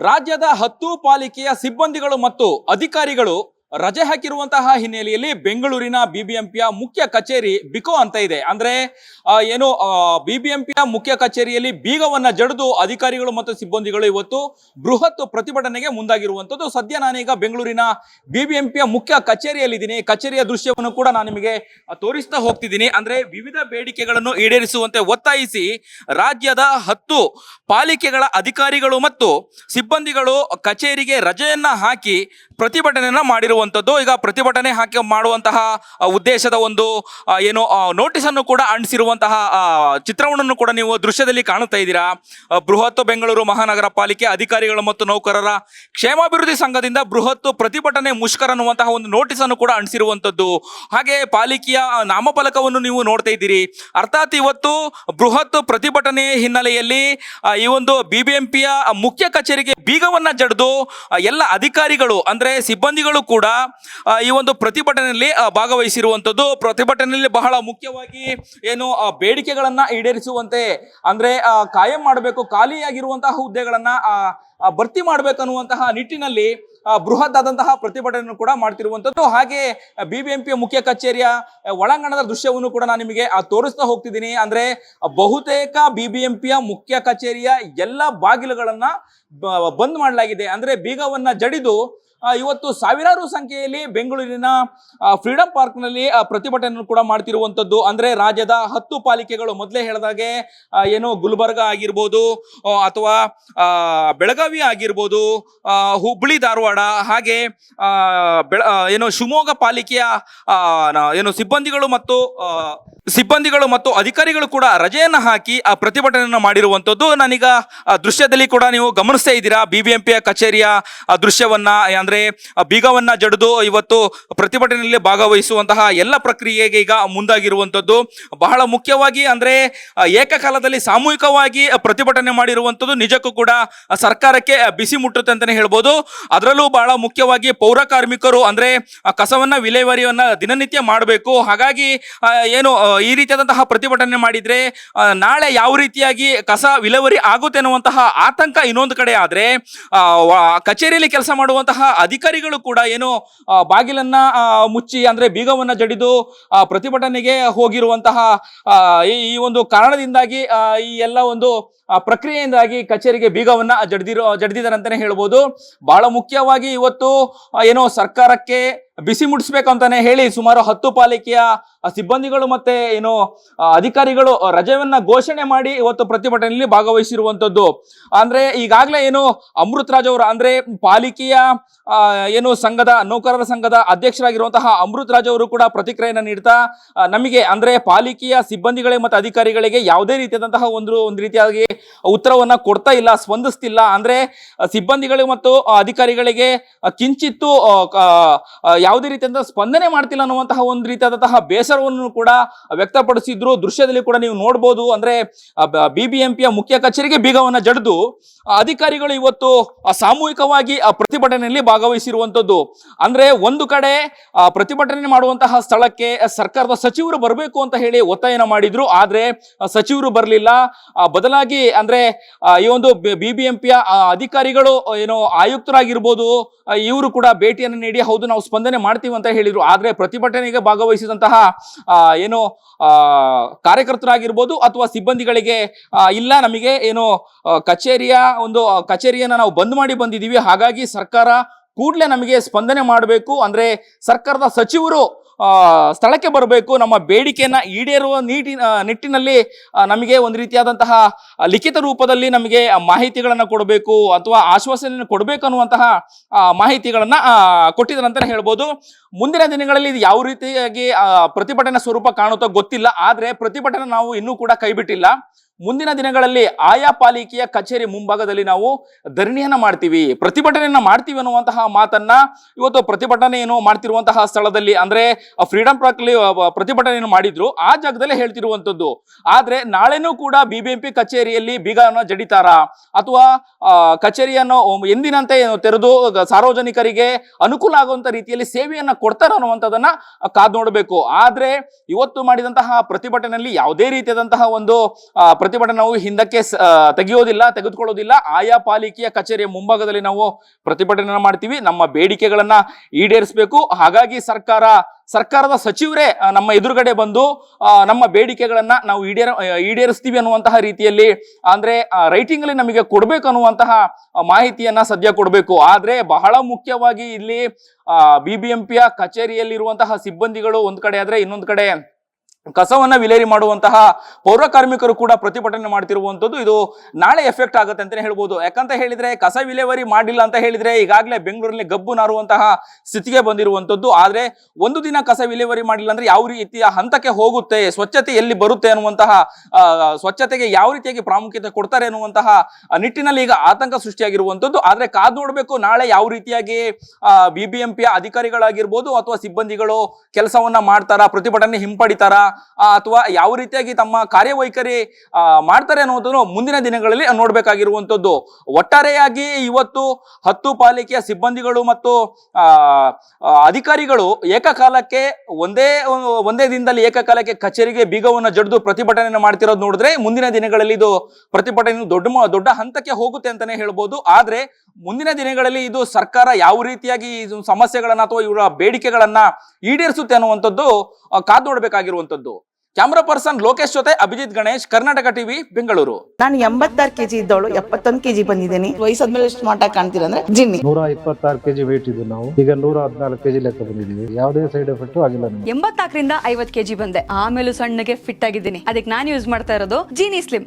ರಾಜ್ಯದ ಹತ್ತು ಪಾಲಿಕೆಯ ಸಿಬ್ಬಂದಿಗಳು ಮತ್ತು ಅಧಿಕಾರಿಗಳು ರಜೆ ಹಾಕಿರುವಂತಹ ಹಿನ್ನೆಲೆಯಲ್ಲಿ ಬೆಂಗಳೂರಿನ ಬಿಬಿಎಂಪಿಯ ಮುಖ್ಯ ಕಚೇರಿ ಬಿಕೋ ಅಂತ ಇದೆ. ಅಂದ್ರೆ ಏನು ಬಿಬಿಎಂಪಿಯ ಮುಖ್ಯ ಕಚೇರಿಯಲ್ಲಿ ಬೀಗವನ್ನ ಜಡಿದು ಅಧಿಕಾರಿಗಳು ಮತ್ತು ಸಿಬ್ಬಂದಿಗಳು ಇವತ್ತು ಬೃಹತ್ ಪ್ರತಿಭಟನೆಗೆ ಮುಂದಾಗಿರುವಂತದ್ದು ಸದ್ಯ ನಾನೀಗ ಬೆಂಗಳೂರಿನ ಬಿಬಿಎಂಪಿಯ ಮುಖ್ಯ ಕಚೇರಿಯಲ್ಲಿದ್ದೀನಿ. ಕಚೇರಿಯ ದೃಶ್ಯವನ್ನು ಕೂಡ ನಾನು ನಿಮಗೆ ತೋರಿಸ್ತಾ ಹೋಗ್ತಿದ್ದೀನಿ. ಅಂದ್ರೆ, ವಿವಿಧ ಬೇಡಿಕೆಗಳನ್ನು ಈಡೇರಿಸುವಂತೆ ಒತ್ತಾಯಿಸಿ ರಾಜ್ಯದ ಹತ್ತು ಪಾಲಿಕೆಗಳ ಅಧಿಕಾರಿಗಳು ಮತ್ತು ಸಿಬ್ಬಂದಿಗಳು ಕಚೇರಿಗೆ ರಜೆಯನ್ನ ಹಾಕಿ ಪ್ರತಿಭಟನೆಯನ್ನ ಮಾಡಿರುವಂತದ್ದು. ಈಗ ಪ್ರತಿಭಟನೆ ಹಾಕಿ ಮಾಡುವಂತಹ ಉದ್ದೇಶದ ಒಂದು ಏನು ನೋಟಿಸ್ ಅನ್ನು ಕೂಡ ಅಂಟಿಸಿರುವಂತಹ ಚಿತ್ರವನ್ನು ಕೂಡ ನೀವು ದೃಶ್ಯದಲ್ಲಿ ಕಾಣುತ್ತಾ ಇದ್ದೀರಾ. ಬೃಹತ್ ಬೆಂಗಳೂರು ಮಹಾನಗರ ಪಾಲಿಕೆ ಅಧಿಕಾರಿಗಳು ಮತ್ತು ನೌಕರರ ಕ್ಷೇಮಾಭಿವೃದ್ಧಿ ಸಂಘದಿಂದ ಬೃಹತ್ ಪ್ರತಿಭಟನೆ ಮುಷ್ಕರ ಅನ್ನುವಂತಹ ಒಂದು ನೋಟಿಸ್ ಅನ್ನು ಕೂಡ ಅಂಟಿಸಿರುವಂಥದ್ದು ಹಾಗೆ ಪಾಲಿಕೆಯ ನಾಮಫಲಕವನ್ನು ನೀವು ನೋಡ್ತಾ ಇದ್ದೀರಿ. ಅರ್ಥಾತ್ ಇವತ್ತು ಬೃಹತ್ ಪ್ರತಿಭಟನೆ ಹಿನ್ನೆಲೆಯಲ್ಲಿ ಈ ಒಂದು ಬಿಬಿಎಂಪಿಯ ಮುಖ್ಯ ಕಚೇರಿಗೆ ಬೀಗವನ್ನ ಜಡಿದು ಎಲ್ಲ ಅಧಿಕಾರಿಗಳು, ಅಂದ್ರೆ ಸಿಬ್ಬಂದಿಗಳು ಕೂಡ ಈ ಒಂದು ಪ್ರತಿಭಟನೆಯಲ್ಲಿ ಭಾಗವಹಿಸಿರುವಂತದ್ದು ಪ್ರತಿಭಟನೆಯಲ್ಲಿ ಬಹಳ ಮುಖ್ಯವಾಗಿ ಏನು ಬೇಡಿಕೆಗಳನ್ನು ಈಡೇರಿಸುವಂತೆ, ಅಂದ್ರೆ ಕಾಯಂ ಮಾಡಬೇಕು, ಖಾಲಿಯಾಗಿರುವಂತಹ ಹುದ್ದೆಗಳನ್ನ ಭರ್ತಿ ಮಾಡಬೇಕನ್ನುವಂತಹ ನಿಟ್ಟಿನಲ್ಲಿ ಬೃಹತ್ ಆದಂತಹ ಪ್ರತಿಭಟನೆಯನ್ನು ಕೂಡ ಮಾಡ್ತಿರುವಂತದ್ದು ಹಾಗೆ ಬಿಬಿಎಂಪಿಯ ಮುಖ್ಯ ಕಚೇರಿಯ ಒಳಾಂಗಣದ ದೃಶ್ಯವನ್ನು ಕೂಡ ನಾನು ನಿಮಗೆ ತೋರಿಸ್ತಾ ಹೋಗ್ತಿದ್ದೀನಿ. ಅಂದ್ರೆ ಬಹುತೇಕ ಬಿಬಿಎಂಪಿಯ ಮುಖ್ಯ ಕಚೇರಿಯ ಎಲ್ಲ ಬಾಗಿಲುಗಳನ್ನ ಬಂದ್ ಮಾಡಲಾಗಿದೆ. ಅಂದ್ರೆ, ಬೀಗವನ್ನ ಜಡಿದು ಇವತ್ತು ಸಾವಿರಾರು ಸಂಖ್ಯೆಯಲ್ಲಿ ಬೆಂಗಳೂರಿನ ಫ್ರೀಡಂ ಪಾರ್ಕ್ನಲ್ಲಿ ಪ್ರತಿಭಟನೆಯನ್ನು ಪ್ರತಿಭಟನೆ ಕೂಡ ಮಾಡ್ತಿರುವಂಥದ್ದು ಅಂದ್ರೆ ರಾಜ್ಯದ ಹತ್ತು ಪಾಲಿಕೆಗಳು. ಮೊದಲೇ ಹೇಳಿದಾಗೆ ಏನು ಗುಲ್ಬರ್ಗ ಆಗಿರ್ಬೋದು ಅಥವಾ ಬೆಳಗಾವಿ ಆಗಿರ್ಬೋದು ಹುಬ್ಬಳ್ಳಿ ಧಾರವಾಡ, ಹಾಗೆ ಏನು ಶಿವಮೊಗ್ಗ ಪಾಲಿಕೆಯ ಏನು ಸಿಬ್ಬಂದಿಗಳು ಮತ್ತು ಸಿಬ್ಬಂದಿಗಳು ಮತ್ತು ಅಧಿಕಾರಿಗಳು ಕೂಡ ರಜೆಯನ್ನು ಹಾಕಿ ಆ ಪ್ರತಿಭಟನೆಯನ್ನು ಮಾಡಿರುವಂಥದ್ದು ನಾನೀಗ ದೃಶ್ಯದಲ್ಲಿ ಕೂಡ ನೀವು ಗಮನಿಸ್ತಾ ಇದ್ದೀರಾ. ಬಿಬಿಎಂಪಿಯ ಕಚೇರಿಯ, ಆ, ದೃಶ್ಯವನ್ನ, ಅಂದ್ರೆ ಬೀಗವನ್ನ ಜಡಿದು ಇವತ್ತು ಪ್ರತಿಭಟನೆಯಲ್ಲಿ ಭಾಗವಹಿಸುವಂತಹ ಎಲ್ಲ ಪ್ರಕ್ರಿಯೆಗೆ ಈಗ ಮುಂದಾಗಿರುವಂಥದ್ದು ಬಹಳ ಮುಖ್ಯವಾಗಿ, ಅಂದ್ರೆ ಏಕಕಾಲದಲ್ಲಿ ಸಾಮೂಹಿಕವಾಗಿ ಪ್ರತಿಭಟನೆ ಮಾಡಿರುವಂಥದ್ದು ನಿಜಕ್ಕೂ ಕೂಡ ಸರ್ಕಾರಕ್ಕೆ ಬಿಸಿ ಮುಟ್ಟುತ್ತೆ ಅಂತಾನೆ ಹೇಳ್ಬೋದು. ಅದರಲ್ಲೂ ಬಹಳ ಮುಖ್ಯವಾಗಿ ಪೌರ ಕಾರ್ಮಿಕರು, ಅಂದ್ರೆ ಕಸವನ್ನ, ವಿಲೇವಾರಿಯನ್ನ ದಿನನಿತ್ಯ ಮಾಡಬೇಕು. ಹಾಗಾಗಿ ಏನು ಈ ರೀತಿಯಾದಂತಹ ಪ್ರತಿಭಟನೆ ಮಾಡಿದ್ರೆ ನಾಳೆ ಯಾವ ರೀತಿಯಾಗಿ ಕಸ ವಿಲೇವರಿ ಆಗುತ್ತೆ ಅನ್ನುವಂತಹ ಆತಂಕ ಇನ್ನೊಂದು ಕಡೆ ಆದರೆ ಕಚೇರಿಯಲ್ಲಿ ಕೆಲಸ ಮಾಡುವಂತಹ ಅಧಿಕಾರಿಗಳು ಕೂಡ ಏನು ಬಾಗಿಲನ್ನ ಮುಚ್ಚಿ ಅಂದ್ರೆ ಬೀಗವನ್ನ ಜಡಿದು ಪ್ರತಿಭಟನೆಗೆ ಹೋಗಿರುವಂತಹ ಈ ಒಂದು ಕಾರಣದಿಂದಾಗಿ ಈ ಎಲ್ಲ ಒಂದು ಪ್ರಕ್ರಿಯೆಯಿಂದಾಗಿ ಕಚೇರಿಗೆ ಬೀಗವನ್ನ ಜಡ್ದಿರೋ ಜಡ್ದಿದ್ದಾರೆ ಅಂತಾನೆ ಹೇಳ್ಬೋದು. ಬಹಳ ಮುಖ್ಯವಾಗಿ ಇವತ್ತು ಏನೋ ಸರ್ಕಾರಕ್ಕೆ ಬಿಸಿ ಮುಟ್ಟಿಸ್ಬೇಕು ಅಂತಾನೆ ಹೇಳಿ ಸುಮಾರು ಹತ್ತು ಪಾಲಿಕೆಯ ಸಿಬ್ಬಂದಿಗಳು ಮತ್ತೆ ಏನು ಅಧಿಕಾರಿಗಳು ರಜೆಯನ್ನ ಘೋಷಣೆ ಮಾಡಿ ಇವತ್ತು ಪ್ರತಿಭಟನೆಯಲ್ಲಿ ಭಾಗವಹಿಸಿರುವಂತದ್ದು ಅಂದ್ರೆ ಈಗಾಗಲೇ ಏನು ಅಮೃತ್ ರಾಜ್ ಅವರು ಅಂದ್ರೆ ಪಾಲಿಕೆಯ ಆ, ಏನು ಸಂಘದ ನೌಕರರ ಸಂಘದ ಅಧ್ಯಕ್ಷರಾಗಿರುವಂತಹ ಅಮೃತ್ ರಾಜ್ ಅವರು ಕೂಡ ಪ್ರತಿಕ್ರಿಯೆಯನ್ನು ನೀಡ್ತಾ ಆ, ನಮಗೆ ಅಂದ್ರೆ ಪಾಲಿಕೆಯ ಸಿಬ್ಬಂದಿಗಳಿಗೆ ಮತ್ತು ಅಧಿಕಾರಿಗಳಿಗೆ ಯಾವುದೇ ರೀತಿಯಾದಂತಹ ಒಂದು ಒಂದು ರೀತಿಯಾಗಿ ಉತ್ತರವನ್ನ ಕೊಡ್ತಾ ಇಲ್ಲ, ಸ್ಪಂದಿಸ್ತಿಲ್ಲ. ಅಂದ್ರೆ ಸಿಬ್ಬಂದಿಗಳು ಮತ್ತು ಅಧಿಕಾರಿಗಳಿಗೆ ಕಿಂಚಿತ್ತು ಯಾವುದೇ ರೀತಿಯಾದ ಸ್ಪಂದನೆ ಮಾಡ್ತಿಲ್ಲ ಅನ್ನುವಂತಹ ಒಂದು ರೀತಿಯಾದಂತಹ ಬೇಸರವನ್ನು ಕೂಡ ವ್ಯಕ್ತಪಡಿಸಿದ್ರು. ದೃಶ್ಯದಲ್ಲಿ ಕೂಡ ನೀವು ನೋಡ್ಬೋದು. ಅಂದ್ರೆ ಪಿಯ ಮುಖ್ಯ ಕಚೇರಿಗೆ ಬೀಗವನ್ನ ಜಡಿದು ಅಧಿಕಾರಿಗಳು ಇವತ್ತು ಸಾಮೂಹಿಕವಾಗಿ ಪ್ರತಿಭಟನೆಯಲ್ಲಿ ಭಾಗವಹಿಸಿರುವಂತದ್ದು ಅಂದ್ರೆ, ಒಂದು ಕಡೆ ಪ್ರತಿಭಟನೆ ಮಾಡುವಂತಹ ಸ್ಥಳಕ್ಕೆ ಸರ್ಕಾರದ ಸಚಿವರು ಬರಬೇಕು ಅಂತ ಹೇಳಿ ಒತ್ತಾಯನ ಮಾಡಿದ್ರು. ಆದ್ರೆ ಸಚಿವರು ಬರಲಿಲ್ಲ. ಬದಲಾಗಿ ಅಂದ್ರೆ ಈ ಒಂದು ಬಿಬಿಎಂಪಿಯ ಅಧಿಕಾರಿಗಳು ಆ, ಏನು ಆಯುಕ್ತರಾಗಿರ್ಬೋದು ಇವರು ಕೂಡ ಭೇಟಿಯನ್ನು ನೀಡಿ ಹೌದು ನಾವು ಸ್ಪಂದನೆ ಮಾಡ್ತೀವಿ ಅಂತ ಹೇಳಿದ್ರು. ಆದ್ರೆ ಪ್ರತಿಭಟನೆಗೆ ಭಾಗವಹಿಸಿದಂತಹ ಏನು ಕಾರ್ಯಕರ್ತರಾಗಿರ್ಬೋದು ಅಥವಾ ಸಿಬ್ಬಂದಿಗಳಿಗೆ ಇಲ್ಲ ನಮಗೆ ಏನು ಕಚೇರಿಯ ಒಂದು ಕಚೇರಿಯನ್ನು ನಾವು ಬಂದ್ ಮಾಡಿ ಬಂದಿದ್ದೀವಿ. ಹಾಗಾಗಿ ಸರ್ಕಾರ ಕೂಡಲೇ ನಮಗೆ ಸ್ಪಂದನೆ ಮಾಡಬೇಕು. ಅಂದ್ರೆ ಸರ್ಕಾರದ ಸಚಿವರು ಸ್ಥಳಕ್ಕೆ ಬರಬೇಕು. ನಮ್ಮ ಬೇಡಿಕೆಯನ್ನ ಈಡೇರುವ ನೀಟಿ ನಿಟ್ಟಿನಲ್ಲಿ ನಮಗೆ ಒಂದು ರೀತಿಯಾದಂತಹ ಲಿಖಿತ ರೂಪದಲ್ಲಿ ನಮಗೆ ಮಾಹಿತಿಗಳನ್ನು ಕೊಡಬೇಕು ಅಥವಾ ಆಶ್ವಾಸನೆಯನ್ನು ಕೊಡಬೇಕು ಅನ್ನುವಂತಹ ಮಾಹಿತಿಗಳನ್ನು ಕೊಟ್ಟಿದ್ದಾರೆ ಅಂತಾನೆ ಹೇಳ್ಬೋದು. ಮುಂದಿನ ದಿನಗಳಲ್ಲಿ ಇದು ಯಾವ ರೀತಿಯಾಗಿ ಪ್ರತಿಭಟನೆ ಸ್ವರೂಪ ಕಾಣುತ್ತೋ ಗೊತ್ತಿಲ್ಲ. ಆದ್ರೆ ಪ್ರತಿಭಟನೆ ನಾವು ಇನ್ನೂ ಕೂಡ ಕೈಬಿಟ್ಟಿಲ್ಲ. ಮುಂದಿನ ದಿನಗಳಲ್ಲಿ ಆಯಾ ಪಾಲಿಕೆಯ ಕಚೇರಿ ಮುಂಭಾಗದಲ್ಲಿ ನಾವು ಧರಣಿಯನ್ನ ಮಾಡ್ತೀವಿ, ಪ್ರತಿಭಟನೆಯನ್ನ ಮಾಡ್ತೀವಿ ಅನ್ನುವಂತಹ ಮಾತನ್ನ ಇವತ್ತು ಪ್ರತಿಭಟನೆ ಏನು ಮಾಡ್ತಿರುವಂತಹ ಸ್ಥಳದಲ್ಲಿ ಅಂದ್ರೆ ಫ್ರೀಡಂ ಪಾರ್ಕ್ ಪ್ರತಿಭಟನೆಯನ್ನು ಮಾಡಿದ್ರು. ಆ ಜಾಗದಲ್ಲೇ ಹೇಳ್ತಿರುವಂತದ್ದು ಆದ್ರೆ ನಾಳೆನೂ ಕೂಡ ಬಿಬಿಎಂಪಿ ಕಚೇರಿಯಲ್ಲಿ ಬೀಗನ ಜಡಿತಾರ ಅಥವಾ ಕಚೇರಿಯನ್ನು ಎಂದಿನಂತೆ ತೆರೆದು ಸಾರ್ವಜನಿಕರಿಗೆ ಅನುಕೂಲ ಆಗುವಂತ ರೀತಿಯಲ್ಲಿ ಸೇವೆಯನ್ನ ಕೊಡ್ತಾರ ಅನ್ನುವಂಥದ್ದನ್ನ ಕಾದ್ ನೋಡಬೇಕು. ಆದ್ರೆ ಇವತ್ತು ಮಾಡಿದಂತಹ ಪ್ರತಿಭಟನೆಯಲ್ಲಿ ಯಾವುದೇ ರೀತಿಯಾದಂತಹ ಒಂದು ಪ್ರತಿಭಟನೆ ನಾವು ಹಿಂದಕ್ಕೆ ತೆಗೆಯೋದಿಲ್ಲ, ತೆಗೆದುಕೊಳ್ಳೋದಿಲ್ಲ. ಆಯಾ ಪಾಲಿಕೆಯ ಕಚೇರಿಯ ಮುಂಭಾಗದಲ್ಲಿ ನಾವು ಪ್ರತಿಭಟನೆ ಮಾಡ್ತೀವಿ. ನಮ್ಮ ಬೇಡಿಕೆಗಳನ್ನ ಈಡೇರಿಸಬೇಕು. ಹಾಗಾಗಿ ಸರ್ಕಾರ, ಸರ್ಕಾರದ ಸಚಿವರೇ ನಮ್ಮ ಎದುರುಗಡೆ ಬಂದು ನಮ್ಮ ಬೇಡಿಕೆಗಳನ್ನ ನಾವು ಈಡೇರ ಈಡೇರಿಸ್ತೀವಿ ಅನ್ನುವಂತಹ ರೀತಿಯಲ್ಲಿ, ಅಂದ್ರೆ ರೈಟಿಂಗ್ ಅಲ್ಲಿ ನಮಗೆ ಕೊಡ್ಬೇಕು ಅನ್ನುವಂತಹ ಮಾಹಿತಿಯನ್ನ ಸದ್ಯ ಕೊಡಬೇಕು. ಆದ್ರೆ ಬಹಳ ಮುಖ್ಯವಾಗಿ ಇಲ್ಲಿ ಬಿ ಬಿ ಎಂ ಪಿಯ ಕಚೇರಿಯಲ್ಲಿರುವಂತಹ ಸಿಬ್ಬಂದಿಗಳು ಒಂದ್ ಕಡೆ ಆದ್ರೆ ಇನ್ನೊಂದ್ ಕಡೆ ಕಸವನ್ನ ವಿಲೇರಿ ಮಾಡುವಂತಹ ಪೌರ ಕಾರ್ಮಿಕರು ಕೂಡ ಪ್ರತಿಭಟನೆ ಮಾಡ್ತಿರುವಂತದ್ದು ಇದು ನಾಳೆ ಎಫೆಕ್ಟ್ ಆಗುತ್ತೆ ಅಂತಾನೆ ಹೇಳ್ಬೋದು. ಯಾಕಂತ ಹೇಳಿದ್ರೆ ಕಸ ವಿಲೇವರಿ ಮಾಡಿಲ್ಲ ಅಂತ ಹೇಳಿದ್ರೆ ಈಗಾಗಲೇ ಬೆಂಗಳೂರಲ್ಲಿ ಗಬ್ಬು ನಾರುವಂತಹ ಸ್ಥಿತಿಗೆ ಬಂದಿರುವಂತದ್ದು ಆದ್ರೆ ಒಂದು ದಿನ ಕಸ ವಿಲೇವರಿ ಮಾಡಿಲ್ಲ ಅಂದ್ರೆ ಯಾವ ರೀತಿಯ ಹಂತಕ್ಕೆ ಹೋಗುತ್ತೆ, ಸ್ವಚ್ಛತೆ ಎಲ್ಲಿ ಬರುತ್ತೆ ಅನ್ನುವಂತಹ ಸ್ವಚ್ಛತೆಗೆ ಯಾವ ರೀತಿಯಾಗಿ ಪ್ರಾಮುಖ್ಯತೆ ಕೊಡ್ತಾರೆ ಅನ್ನುವಂತಹ ನಿಟ್ಟಿನಲ್ಲಿ ಈಗ ಆತಂಕ ಸೃಷ್ಟಿಯಾಗಿರುವಂತದ್ದು ಆದ್ರೆ ಕಾದ್ ನೋಡಬೇಕು, ನಾಳೆ ಯಾವ ರೀತಿಯಾಗಿ ಬಿ ಬಿ ಎಂ ಪಿಯ ಅಧಿಕಾರಿಗಳಾಗಿರ್ಬೋದು ಅಥವಾ ಸಿಬ್ಬಂದಿಗಳು ಕೆಲಸವನ್ನ ಮಾಡ್ತಾರಾ, ಪ್ರತಿಭಟನೆ ಹಿಂಪಡಿತಾರಾ ಅಥವಾ ಯಾವ ರೀತಿಯಾಗಿ ತಮ್ಮ ಕಾರ್ಯವೈಖರಿ ಮಾಡ್ತಾರೆ ಅನ್ನೋದನ್ನು ಮುಂದಿನ ದಿನಗಳಲ್ಲಿ ನೋಡಬೇಕಾಗಿರುವಂಥದ್ದು. ಒಟ್ಟಾರೆಯಾಗಿ ಇವತ್ತು ಹತ್ತು ಪಾಲಿಕೆಯ ಸಿಬ್ಬಂದಿಗಳು ಮತ್ತು ಅಧಿಕಾರಿಗಳು ಏಕಕಾಲಕ್ಕೆ ಒಂದೇ ಒಂದೇ ದಿನದಲ್ಲಿ ಏಕಕಾಲಕ್ಕೆ ಕಚೇರಿಗೆ ಬೀಗವನ್ನು ಜಡಿದು ಪ್ರತಿಭಟನೆ ಮಾಡ್ತಿರೋದು ನೋಡಿದ್ರೆ ಮುಂದಿನ ದಿನಗಳಲ್ಲಿ ಇದು ಪ್ರತಿಭಟನೆ ದೊಡ್ಡ ದೊಡ್ಡ ಹಂತಕ್ಕೆ ಹೋಗುತ್ತೆ ಅಂತಾನೆ ಹೇಳ್ಬೋದು. ಆದ್ರೆ ಮುಂದಿನ ದಿನಗಳಲ್ಲಿ ಇದು ಸರ್ಕಾರ ಯಾವ ರೀತಿಯಾಗಿ ಇದು ಸಮಸ್ಯೆಗಳನ್ನ ಅಥವಾ ಇವರ ಬೇಡಿಕೆಗಳನ್ನ ಈಡೇರಿಸುತ್ತೆ ಅನ್ನುವಂಥದ್ದು ಕಾದು ನೋಡ್ಬೇಕಾಗಿರುವಂತದ್ದು ಕ್ಯಾಮ್ರಾ ಪರ್ಸನ್ ಲೋಕೇಶ್ ಜೊತೆ ಅಭಿಜಿತ್ ಗಣೇಶ್ ಕರ್ನಾಟಕ ಟಿವಿ ಬೆಂಗಳೂರು. ನಾನು ಎಂಬತ್ತಾರು ಕೆಜಿ ಇದ್ದವಳು ಎಪ್ಪತ್ತೊಂದು ಕೆಜಿ ಬಂದಿದ್ದೀನಿ. ವಯಸ್ಸಾದ್ಮೇಲೆ ಸ್ಮಾರ್ಟ್ ಆಗಿ ಕಾಣ್ತೀರ ಅಂದ್ರೆ ಜಿನ್ನಿ. ನೂರ ಇಪ್ಪತ್ತಾರು ಕೆಜಿ ವೇಟ್ ಇದ್ದು ನಾವು. ಈಗ ನೂರ ಹದಿನಾಲ್ಕು ಕೆಜಿ ಲೆಕ್ಕ ಬಂದಿದ್ದೀವಿ. ಯಾವುದೇ ಸೈಡ್ ಎಫೆಕ್ಟ್ ಆಗಿಲ್ಲ ಎಂಬತ್ನಾಲ್ಕರಿಂದ ಐವತ್ ಕೆಜಿ ಬಂದೆ. ಆಮೇಲೆ ಸಣ್ಣಗೆ ಫಿಟ್ ಆಗಿದ್ದೀನಿ. ಅದಕ್ಕೆ ನಾನು ಯೂಸ್ ಮಾಡ್ತಾ ಇರೋದು ಜೀನಿ ಸ್ಲಿಮ್